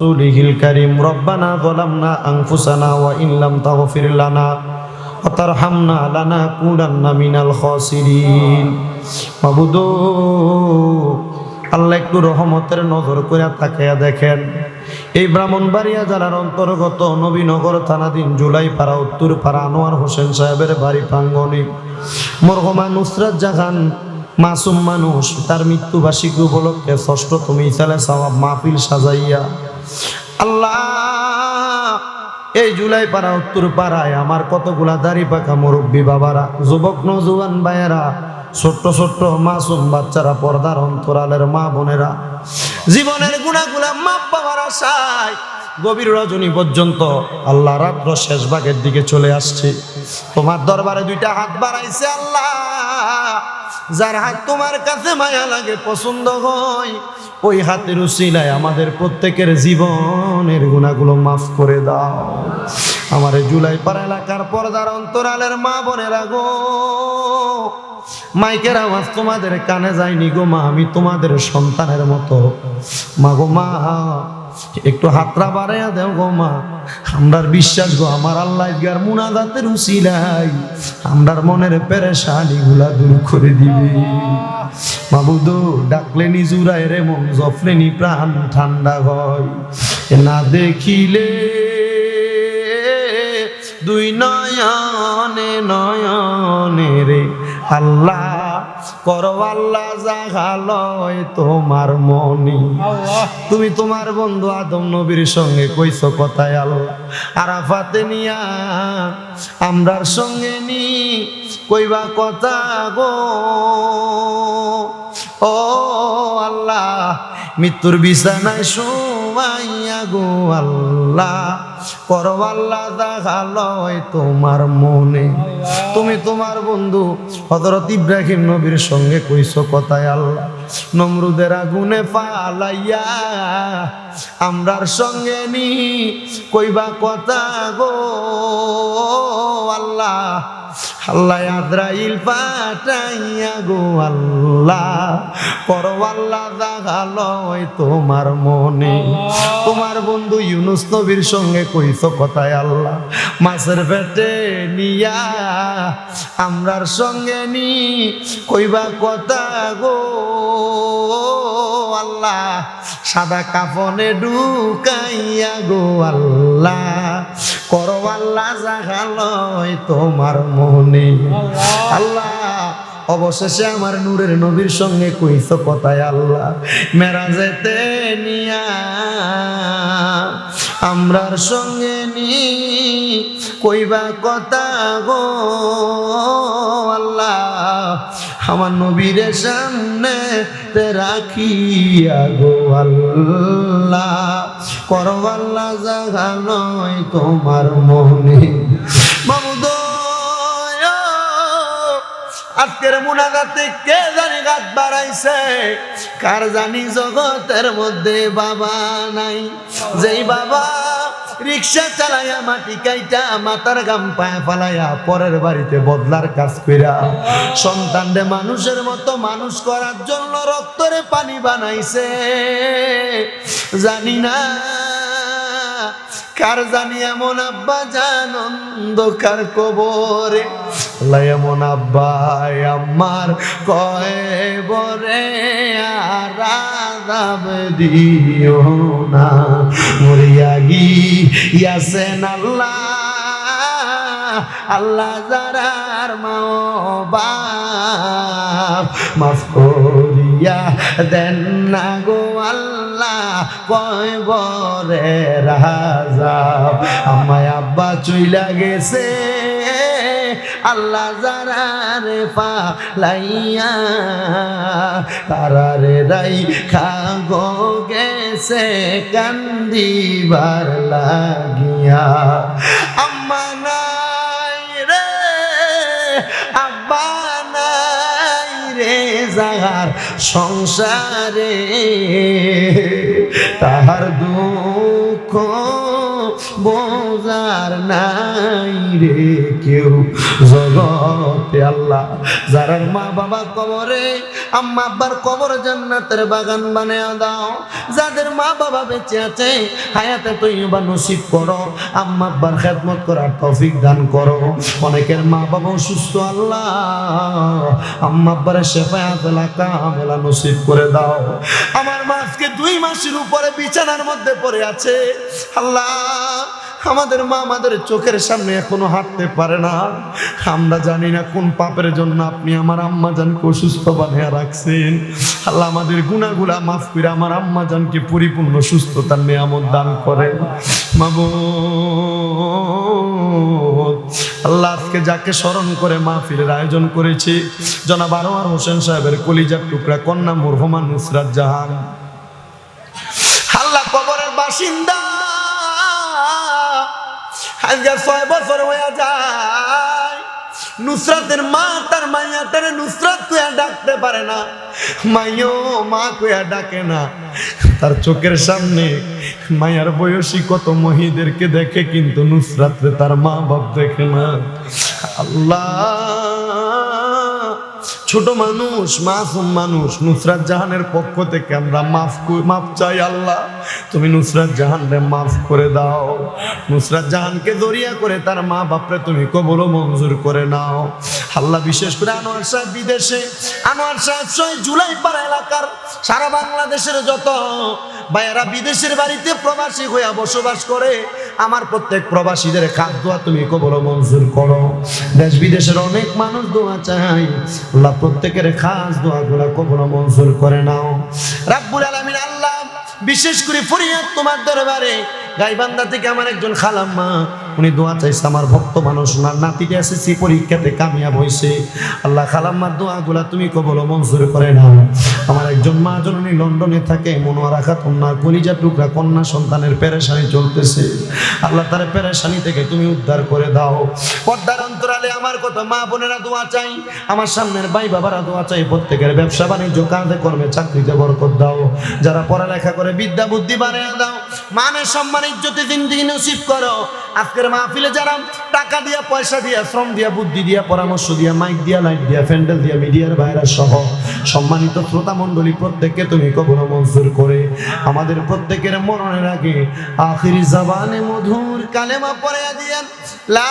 رسوله الكريم ربنا ظلمنا أنفسنا وإن لم تغفر لنا وترحمنا لنكونن من الخاسرين মাবুদু আল্লাহ একটু রহমতের নজর করে তাকাইয়া দেখেন এই ব্রাহ্মণবাড়িয়া জেলার অন্তর্গত নবীনগর থানাধীন জুলাই পাড়া উত্তর পাড়া আনোয়ার হোসেন সাহেবের বাড়ি প্রাঙ্গণে মরহমা নুসরাত জাহান মাসুম মানুষ তার মৃত্যুবার্ষিকী উপলক্ষে ষষ্ঠতম ইসালে সওয়াব মাহফিল সাজাইয়া আল্লাহ, এই জুলাই পাড়া উত্তর পাড়ায় আমার কতগুলা দাড়ি পাকা মুরব্বী বাবারা, যুবক নজুয়ান ভাইয়েরা, ছোট্ট ছোট্ট মাসুম বাচ্চারা, পর্দার অন্তরালের মা বোনেরা, জীবনের গুণাগুলা মাপ বাবার আশায় গভীর রজনী পর্যন্ত আল্লাহ রাত্র শেষ ভাগের দিকে চলে আসছে। তোমার দরবারে দুইটা হাত বাড়াইছে আল্লাহ। যার হাত তোমার কাছে মায়া লাগে, পছন্দ হয়, ওই হাতের উসিলায় আমাদের প্রত্যেকের জীবনের গুণাগুলো মাফ করে দাও। আমার জুলাই পাড়া এলাকার পর্দার অন্তরালের মা বোনেরা গো, মাইকের আওয়াজ তোমাদের কানে যায়নি গো মা, আমি তোমাদের সন্তানের মতো। মা গো মা একটু হাতরা বাড়াইয়া দেও গো মা। আমরার বিশ্বাস গো, আমার আল্লাহ গার মুনাজাতের উসিলাই আমরার মনের পেরেশানি গুলা দূর করে দিবে। রে মন, জফলেনি প্রাণ, ঠান্ডা হয়। না দেখিলে দুই নয়নে নয়নে রে আল্লাহ করো আল্লাহ জাগালয় তোমার মনি। তুমি তোমার বন্ধু আদম নবীর সঙ্গে কইছো কথায় আল্লাহ। আরাফাতে নিয়া আমরার সঙ্গে নি কইবা কথা গো। ও আল্লাহ মৃত্যুর বিছানায় শুমাইয়া গো আল্লাহ। করো আল্লাহ তোমার মনে। তুমি তোমার বন্ধু হজরত ইব্রাহিম নবীর সঙ্গে কইছো কথায় আল্লাহ, নমরুদের আগুনে পালাইয়া আমরার সঙ্গে নি, কইবা কথা গো আল্লাহ। আল্লাহ আদ্রাইল পাঠাইয়া গো আল্লাহ। করো আল্লাহ দেখালয় তোমার মনে। তোমার বন্ধু ইউনুস নবীর সঙ্গে কইছ কথায় আল্লাহ, মাছের পেটে নিয়া আমরার সঙ্গে নি। কইবা কথা গো আল্লাহ, সাদা কাফনে ঢুকাইয়া গো আল্লাহ। করো আল্লাহ জাগালয় তোমার মনে। আল্লাহ অবশেষে আমার নূরের নবীর সঙ্গে কইছ কথায় আল্লাহ মেরাজেতে নিয়া আমরার সঙ্গে নি কইবা কথা গো আল্লাহ। আমার নবীর সামনে রাখিয়া গো আল্লাহ। করো আল্লাহ জাগালয় তোমার মনে। আজকের মুনাগাতে কে জানি গাত বাড়াইছে? কার জানি জগতের মধ্যে বাবা নাই? যেই বাবা রিক্সা চালাইয়া মাটি কাইটা মাতার গাম পায়া ফালাইয়া পরের বাড়িতে বদলার কাজ কইরা। সন্তানরে মানুষের মতো মানুষ করার জন্য রক্তরে পানি বানাইছে। জানি না কার জানি এমন আব্বা জান অন্ধকার কবরে? আল্লাহ এমন আব্বা আমার কয়ে বরে, আর আযাব দিও না। মরিয়া গিয়াছেন আল্লাহ আল্লাহ যারার মাও বাপ। মাফ করিয়া দেন না গো আল্লাহ কয় বরে রাজা? আমায় আব্বা চইলা গেছে। আল্লাহ যারারে পালাইয়া তারারে রাই খাগো গেছে, কান্দিবার লাগিয়া। আম্মা নাই রে, আব্বা রে যাহার সংসারে তাহার দুঃখ বোঝার নাই রে কেউ। জগতে আল্লাহ যার মা বাবা কবরে, আম্মা আব্বার কবর জান্নাতের বাগান বানিয়ে দাও। যাদের মা বাবা বেঁচে আছে, হায়াতে তৈবা নসিব করো, আম্মা আব্বার খেদমত করার তৌফিক দান করো। অনেকের মা বাবা অসুস্থ আল্লাহ। আম্মা আব্বারের শেফায়াত এলাকা মেলা নসিব করে দাও। আমার মা আজকে দুই মাসের উপরে বিছানার মধ্যে পড়ে আছে। আল্লাহ আমাদের মা আমাদের চোখের সামনে এখনও হাঁটতে পারে না। আমরা জানি না কোন পাপের জন্য আপনি আমার আম্মা জানকে অসুস্থ বানিয়ে রাখছেন। আল্লাহ আমাদের গুণাগুলা মাফ করে আমার আম্মা জানকে পরিপূর্ণ সুস্থতার নিয়ামত দান করেন। মাবুদ আল্লাহ আজকে যাকে স্মরণ করে মাহফিলের আয়োজন করেছি, জনাব আনোয়ার হোসেন সাহেবের কলিজার টুকরা কন্যা মুরহমান নুসরাত জাহান। আল্লাহ কবরের বাসিন্দা আজকে ছয় বছর হয়ে যায়। নুসরাতের মা তার মাইয়া তার নুসরাত কুয়া ডাকতে পারে না। মাইও মা কুয়া ডাকে না। তার চোখের সামনে মায়ার বয়সী কত মহিদেরকে দেখে কিন্তু নুসরাতে তার মা বাপ দেখে না। আল্লাহ, ছোট মানুষ, মাসুম মানুষ, নুসরাত জাহানের পক্ষ থেকে আমরা মাফ মাফ চাই আল্লাহ। তুমি নুসরাত জাহানরে মাফ করে দাও। নুসরাত জাহানকে দরিয়া করে তার মা বাপরে তুমি কবরও মঞ্জুর করে নাও। আল্লাহ বিশেষ করে আনোয়ার সাহেব বিদেশে। আনোয়ার সাহেব সহ জুলাই পাড়া এলাকার সারা বাংলাদেশের যত ভাইয়েরা বিদেশের বাড়িতে প্রবাসী হইয়া বসবাস করে, আমার প্রত্যেক প্রবাসীদের খাদ দোয়া তুমি কবর মঞ্জুর করো। দেশ বিদেশের অনেক মানুষ দোয়া চাই আল্লাহ প্রত্যেকের খাস দোয়াগুলো কবর মঞ্জুর করে নাও। রাব্বুল আলামিন বিশেষ করে ফরিয়াদ তোমার দরবারে। গাইবান্ধা থেকে আমার একজন খালাম্মা, উনি দোয়া চাইছে, আমার ভক্ত মানুষ না নাতিটা এসেছি পরীক্ষাতে কামিয়াব হয়েছে আল্লাহ খালাম্মার দোয়াগুলা তুমি কবল মঞ্জুর করে নাও। আমার একজন মা জননী লন্ডনে থাকে, মনোয়ারা খাতুন না, কলিজা টুকরা, কন্যা সন্তানের পেরেশানি চলতেছে। আল্লাহ তার পেরেশানি থেকে তুমি উদ্ধার করে দাও। পর্দার অন্তরালে আমার কত মা বোনেরা দোয়া চাই। আমার সামনের ভাই বাবারা দোয়া চাই, প্রত্যেকের ব্যবসা বাণিজ্য কাঁধে কর্মে চাকরিতে বরকত দাও। যারা পড়ালেখা করে, বিদ্যা, বুদ্ধি বানিয়ে দাও। মানের সম্মান, ইজ্জতে জিন্দিগি নসিব করো। আজকের মাহফিলে যারা টাকা দিয়া, পয়সা দিয়া, শ্রম দিয়া, বুদ্ধি দিয়া, পরামর্শ দিয়া, মাইক দিয়া, লাইট দিয়া প্যান্ডেল দিয়া, মিডিয়ার বাইরা সহ সম্মানিত শ্রোতা মণ্ডলী, প্রত্যেককে তুমি কখনো মঞ্জুর করে। আমাদের প্রত্যেকের মরণের আগে আখিরি জবানে মধুর কালেমা পড়ে দিয়েন। লা